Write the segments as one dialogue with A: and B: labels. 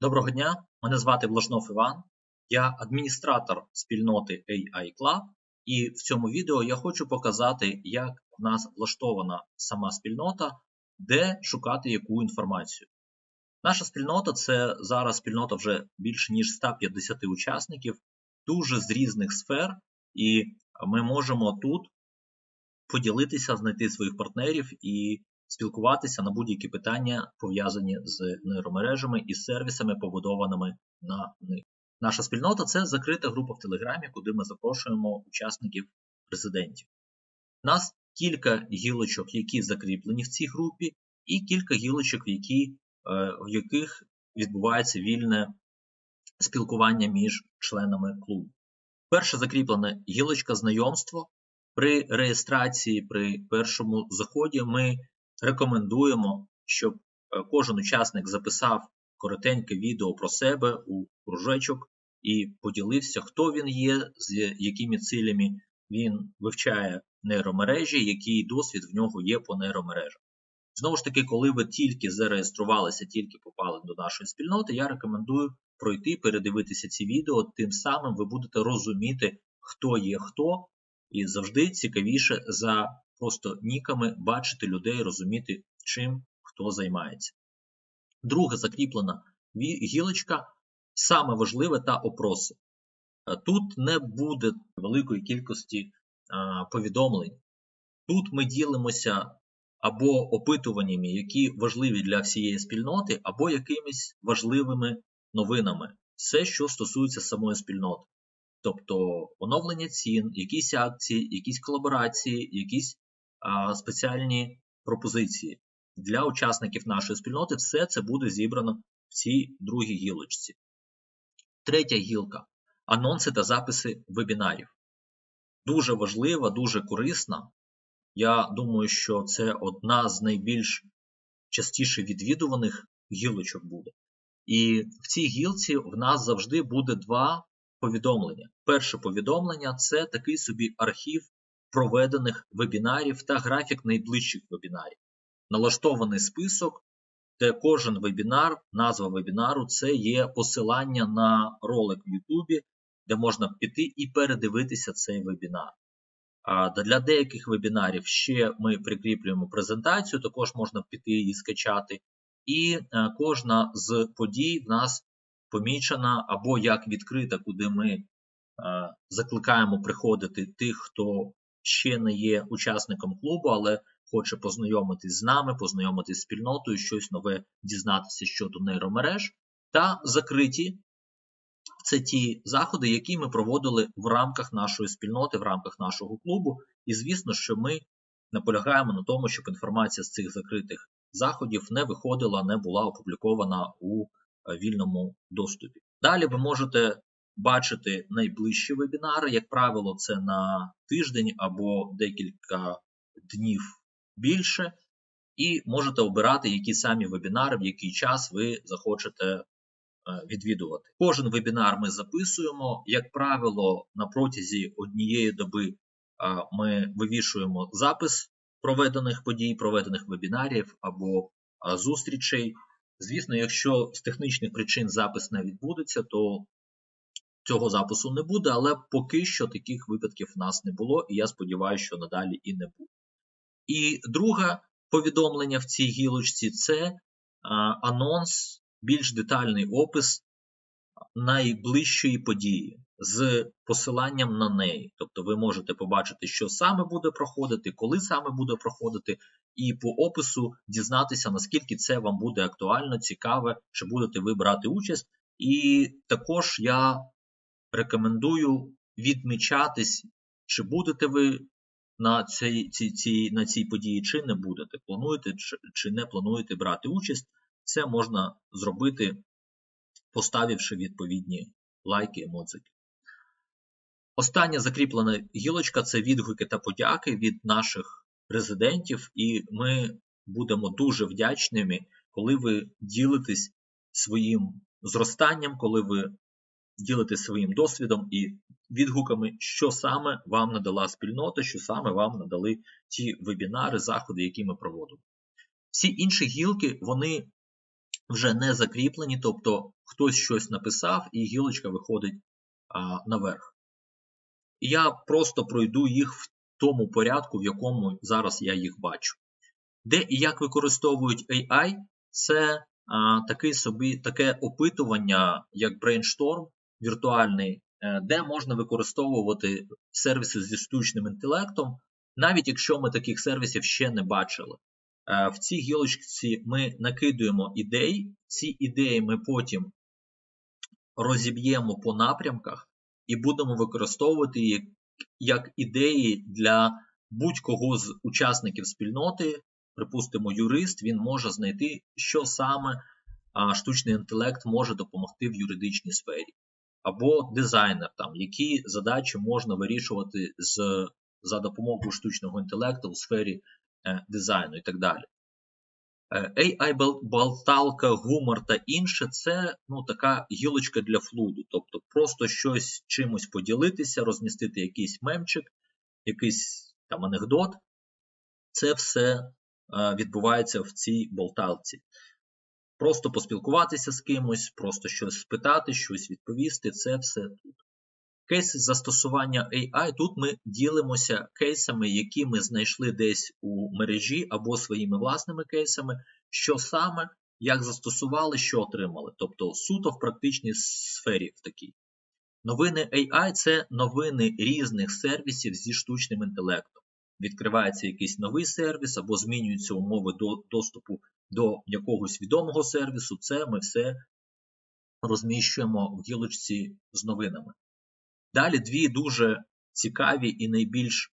A: Доброго дня, мене звати Блажнов Іван, я адміністратор спільноти AI Club, і в цьому відео я хочу показати, як в нас влаштована сама спільнота, де шукати яку інформацію. Наша спільнота це зараз спільнота вже більше ніж 150 учасників, дуже з різних сфер, і ми можемо тут поділитися, знайти своїх партнерів і спілкуватися на будь-які питання, пов'язані з нейромережами і сервісами, побудованими на них. Наша спільнота це закрита група в Телеграмі, куди ми запрошуємо учасників президентів. У нас кілька гілочок, які закріплені в цій групі, і кілька гілочок, які, е, в яких відбувається вільне спілкування між членами клубу. Перша закріплена гілочка знайомство. При реєстрації при першому заході ми рекомендуємо, щоб е, кожен учасник записав коротеньке відео про себе у кружечок і поділився, хто він є, з якими цілями він вивчає нейромережі, який досвід в нього є по нейромережам. Знову ж таки, коли ви тільки зареєструвалися, тільки попали до нашої спільноти, я рекомендую пройти, передивитися ці відео, тим самим ви будете розуміти, хто є хто, і завжди цікавіше за просто ніками бачити людей, розуміти, чим хто займається. Друга закріплена гілочка саме важливе та опроси. Е, тут не буде великої кількості повідомлень. Тут ми ділимося або опитуваннями, які важливі для всієї спільноти, або якимись важливими новинами. Все, що стосується самої спільноти. Тобто оновлення цін, якісь акції, якісь колаборації, якісь спеціальні пропозиції для учасників нашої спільноти. Все це буде зібрано в цій другій гілочці. Третя гілка анонси та записи вебінарів. Дуже важлива, дуже корисна. Я думаю, що це одна з найбільш частіше відвідуваних гілочок буде. І в цій гілці в нас завжди буде два повідомлення. Перше повідомлення це такий собі архів проведених вебінарів та графік найближчих вебінарів. Налаштований список, де кожен вебінар, назва вебінару це є посилання на ролик в Ютубі, де можна піти і передивитися цей вебінар. А Для деяких вебінарів ще ми прикріплюємо презентацію, також можна піти і скачати. І е, кожна з подій в нас помічена або як відкрита, куди ми е, закликаємо приходити тих, хто ще не є учасником клубу, але хоче познайомитись з нами, познайомитись з спільнотою, щось нове дізнатися щодо нейромереж, та закриті. Це ті заходи, які ми проводили в рамках нашої спільноти, в рамках нашого клубу. І, звісно, що ми наполягаємо на тому, щоб інформація з цих закритих заходів не виходила, не була опублікована у е, вільному доступі. Далі ви можете бачити найближчі вебінари, як правило, це на тиждень або декілька днів більше, і можете обирати, які самі вебінари, в який час ви захочете е, відвідувати. Кожен вебінар ми записуємо. Як правило, на протязі однієї доби е, ми вивішуємо запис проведених подій, проведених вебінарів або е, зустрічей. Звісно, якщо з технічних причин запис не відбудеться, то цього запису не буде, але поки що таких випадків в нас не було, і я сподіваюся, що надалі і не буде. І друге повідомлення в цій гілочці це анонс, більш детальний опис найближчої події з посиланням на неї. Тобто ви можете побачити, що саме буде проходити, коли саме буде проходити, і по опису дізнатися, наскільки це вам буде актуально, цікаве, чи будете ви брати участь. І також я рекомендую відмічатись, чи будете ви на цій цій, цій, на цій події, чи не будете. Плануєте чи, не плануєте брати участь. Це можна зробити, поставивши відповідні лайки, емоцики. Остання закріплена гілочка це відгуки та подяки від наших резидентів, і ми будемо дуже вдячними, коли ви ділитесь своїм зростанням, коли ви ділитесь своїм досвідом і відгуками, що саме вам надала спільнота, що саме вам надали ті вебінари, заходи, які ми проводимо. Всі інші гілки, вони вже не закріплені, тобто хтось щось написав і гілочка виходить а, наверх. І я просто пройду їх в тому порядку, в якому зараз я їх бачу. Де і як використовують AI, це а, такий собі, таке опитування, як Brainstorm віртуальний, е, де можна використовувати сервіси зі штучним інтелектом, навіть якщо ми таких сервісів ще не бачили. Е, в цій гілочці ми накидуємо ідеї, ці ідеї ми потім розіб'ємо по напрямках і будемо використовувати їх як ідеї для будь-кого з учасників спільноти, припустимо, юрист, він може знайти, що саме штучний інтелект може допомогти в юридичній сфері. Або дизайнер, там, які задачі можна вирішувати з, за допомогою штучного інтелекту у сфері е, дизайну і так далі. Е, AI-болталка, гумор та інше це ну, така гілочка для флуду. Тобто просто щось чимось поділитися, розмістити якийсь мемчик, якийсь там анекдот. Це все е, відбувається в цій болталці. Просто поспілкуватися з кимось, просто щось спитати, щось відповісти це все тут. Кейси застосування AI. Тут ми ділимося кейсами, які ми знайшли десь у мережі або своїми власними кейсами, що саме, як застосували, що отримали. Тобто суто в практичній сфері в такій. Новини AI це новини різних сервісів зі штучним інтелектом. Відкривається якийсь новий сервіс або змінюються умови до доступу до якогось відомого сервісу. Це ми все розміщуємо в гілочці з новинами. Далі дві дуже цікаві і найбільш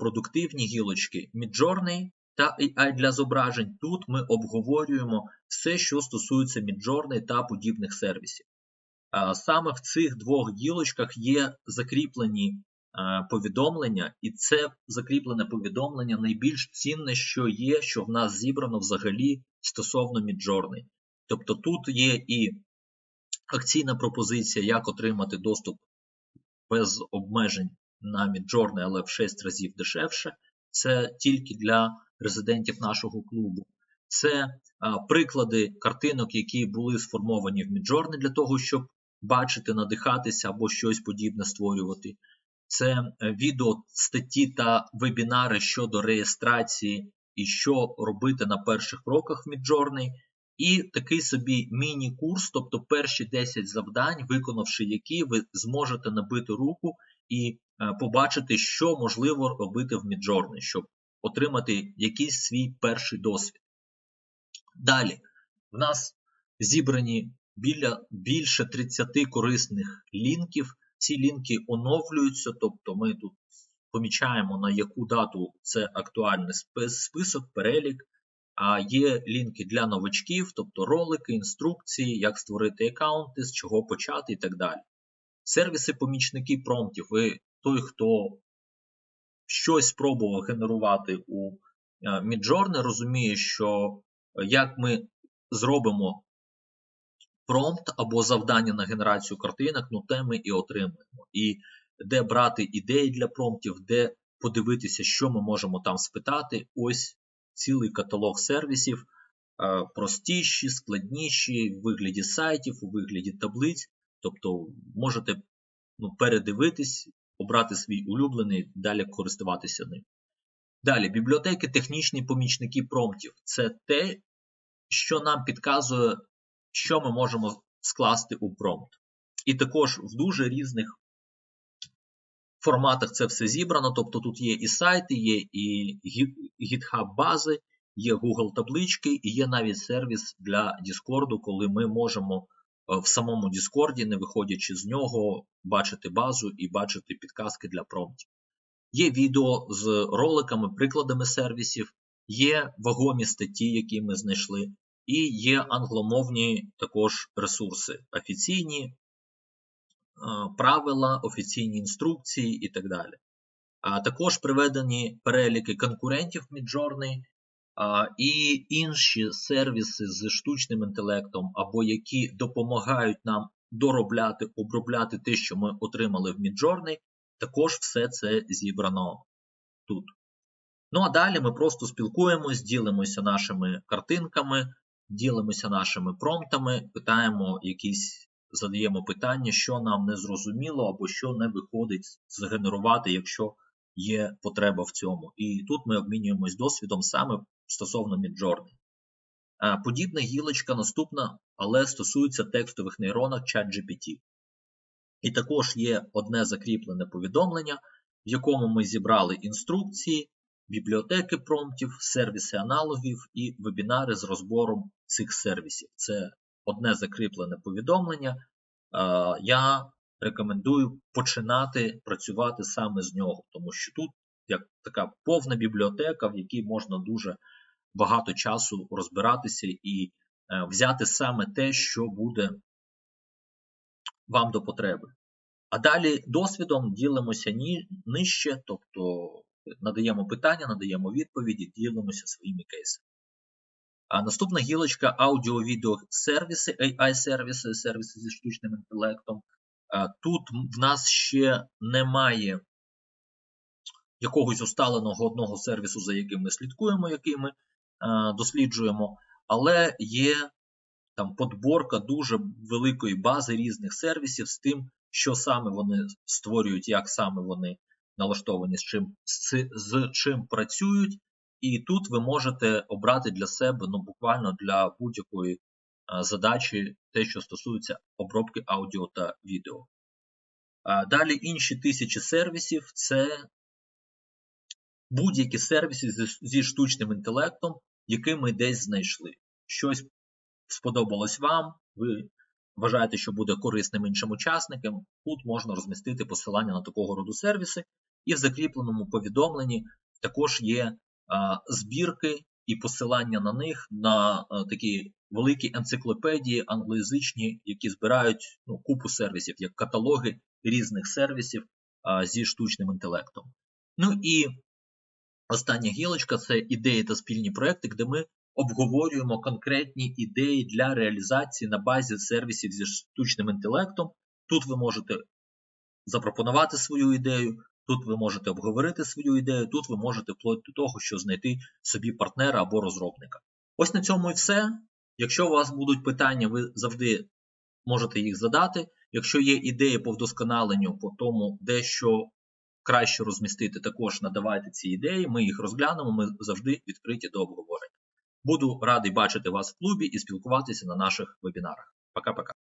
A: продуктивні гілочки Midjourney та AI для зображень. Тут ми обговорюємо все, що стосується Midjourney та подібних сервісів. Саме в цих двох гілочках є закріплені повідомлення, і це закріплене повідомлення найбільш цінне, що є, що в нас зібрано взагалі стосовно Midjourney. Тобто тут є і акційна пропозиція, як отримати доступ без обмежень на Midjourney, але в 6 разів дешевше. Це тільки для резидентів нашого клубу. Це а, приклади картинок, які були сформовані в Midjourney для того, щоб бачити, надихатися або щось подібне створювати. Це е, відео, статті та вебінари щодо реєстрації і що робити на перших кроках в Midjourney. І такий собі міні-курс, тобто перші 10 завдань, виконавши які, ви зможете набити руку і е, побачити, що можливо робити в Midjourney, щоб отримати якийсь свій перший досвід. Далі, в нас зібрані біля, більше 30 корисних лінків. Ці лінки оновлюються, тобто ми тут помічаємо, на яку дату це актуальний список, перелік. А є лінки для новачків, тобто ролики, інструкції, як створити аккаунти, з чого почати і так далі. Сервіси-помічники промптів. Ви той, хто щось спробував генерувати у е, Midjourney, розуміє, що е, як ми зробимо промпт або завдання на генерацію картинок, ну те ми і отримуємо. І де брати ідеї для промптів, де подивитися, що ми можемо там спитати. Ось цілий каталог сервісів, е, простіші, складніші, в вигляді сайтів, у вигляді таблиць. Тобто можете ну, передивитись, обрати свій улюблений, далі користуватися ним. Далі, бібліотеки, технічні помічники промптів. Це те, що нам підказує, що ми можемо скласти у промпт. І також в дуже різних форматах це все зібрано. Тобто тут є і сайти, є і GitHub бази, є Google таблички, і є навіть сервіс для Discord, коли ми можемо е, в самому Discord, не виходячи з нього, бачити базу і бачити підказки для промптів. Є відео з роликами, прикладами сервісів, є вагомі статті, які ми знайшли, і є англомовні також ресурси, офіційні правила, офіційні інструкції і так далі. Також приведені переліки конкурентів Midjourney і інші сервіси з штучним інтелектом, або які допомагають нам доробляти, обробляти те, що ми отримали в Midjourney, також все це зібрано тут. Ну а далі ми просто спілкуємось, ділимося нашими картинками, ділимося нашими промптами, питаємо якісь, задаємо питання, що нам не зрозуміло або що не виходить згенерувати, якщо є потреба в цьому. І тут ми обмінюємось досвідом саме стосовно Midjourney. Подібна гілочка наступна, але стосується текстових нейронок ChatGPT. І також є одне закріплене повідомлення, в якому ми зібрали інструкції, бібліотеки промптів, сервіси аналогів і вебінари з розбором цих сервісів. Це одне закріплене повідомлення. Я рекомендую починати працювати саме з нього, тому що тут як така повна бібліотека, в якій можна дуже багато часу розбиратися і е, взяти саме те, що буде вам до потреби. А далі досвідом ділимося нижче, тобто надаємо питання, надаємо відповіді, ділимося своїми кейсами. А наступна гілочка аудіо-відео сервіси, AI-сервіси, сервіси зі штучним інтелектом. Тут в нас ще немає якогось усталеного одного сервісу, за яким ми слідкуємо, який ми досліджуємо, але є там подборка дуже великої бази різних сервісів з тим, що саме вони створюють, як саме вони налаштовані, з чим, з, з чим працюють. І тут ви можете обрати для себе ну, буквально для будь-якої задачі те, що стосується обробки аудіо та відео. Далі інші тисячі сервісів це будь-які сервіси зі, штучним інтелектом, які ми десь знайшли. Щось сподобалось вам, ви вважаєте, що буде корисним іншим учасникам, тут можна розмістити посилання на такого роду сервіси, і в закріпленому повідомленні також є збірки і посилання на них на такі великі енциклопедії англоязичні, які збирають ну, купу сервісів, як каталоги різних сервісів зі штучним інтелектом. Ну і остання гілочка це ідеї та спільні проекти, де ми обговорюємо конкретні ідеї для реалізації на базі сервісів зі штучним інтелектом. Тут ви можете запропонувати свою ідею, тут ви можете обговорити свою ідею, тут ви можете вплоть до того, що знайти собі партнера або розробника. Ось на цьому і все. Якщо у вас будуть питання, ви завжди можете їх задати. Якщо є ідеї по вдосконаленню, по тому, де що краще розмістити, також надавайте ці ідеї, ми їх розглянемо, ми завжди відкриті до обговорення. Буду радий бачити вас в клубі і спілкуватися на наших вебінарах. Пока-пока.